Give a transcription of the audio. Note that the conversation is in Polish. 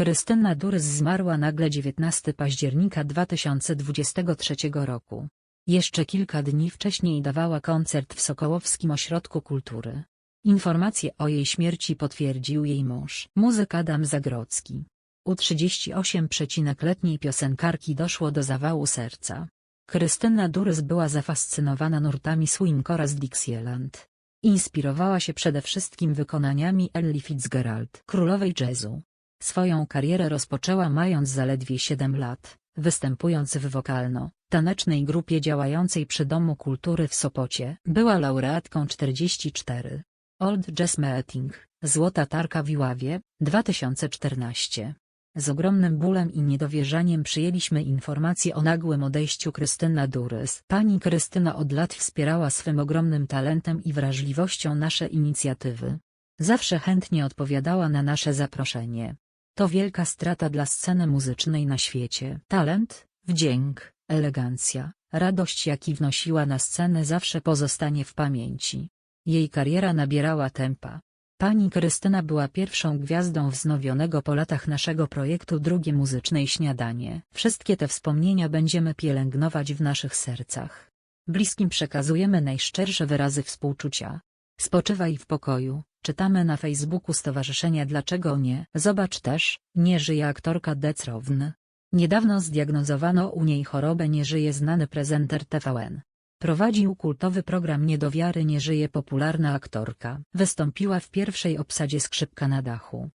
Krystyna Durys zmarła nagle 19 października 2023 roku. Jeszcze kilka dni wcześniej dawała koncert w Sokołowskim Ośrodku Kultury. Informację o jej śmierci potwierdził jej mąż, muzyk Adam Zagrodzki. U 38-letniej piosenkarki doszło do zawału serca. Krystyna Durys była zafascynowana nurtami swingora z Dixieland. Inspirowała się przede wszystkim wykonaniami Ellie Fitzgerald, królowej jazzu. Swoją karierę rozpoczęła mając zaledwie 7 lat, występując w wokalno-tanecznej grupie działającej przy Domu Kultury w Sopocie. Była laureatką 44. Old Jazz Meeting, Złota Tarka w Iławie, 2014. Z ogromnym bólem i niedowierzaniem przyjęliśmy informację o nagłym odejściu Krystyna Durys. Pani Krystyna od lat wspierała swym ogromnym talentem i wrażliwością nasze inicjatywy. Zawsze chętnie odpowiadała na nasze zaproszenie. To wielka strata dla sceny muzycznej na świecie. Talent, wdzięk, elegancja, radość jaki wnosiła na scenę zawsze pozostanie w pamięci. Jej kariera nabierała tempa. Pani Krystyna była pierwszą gwiazdą wznowionego po latach naszego projektu Drugie Muzycznej Śniadanie. Wszystkie te wspomnienia będziemy pielęgnować w naszych sercach. Bliskim przekazujemy najszczersze wyrazy współczucia. Spoczywaj w pokoju, czytamy na Facebooku Stowarzyszenia Dlaczego Nie. Zobacz też, nie żyje aktorka Decrowny. Niedawno zdiagnozowano u niej chorobę nie żyje znany prezenter TVN. Prowadził kultowy program Niedowiary nie żyje popularna aktorka. Wystąpiła w pierwszej obsadzie Skrzypka na dachu.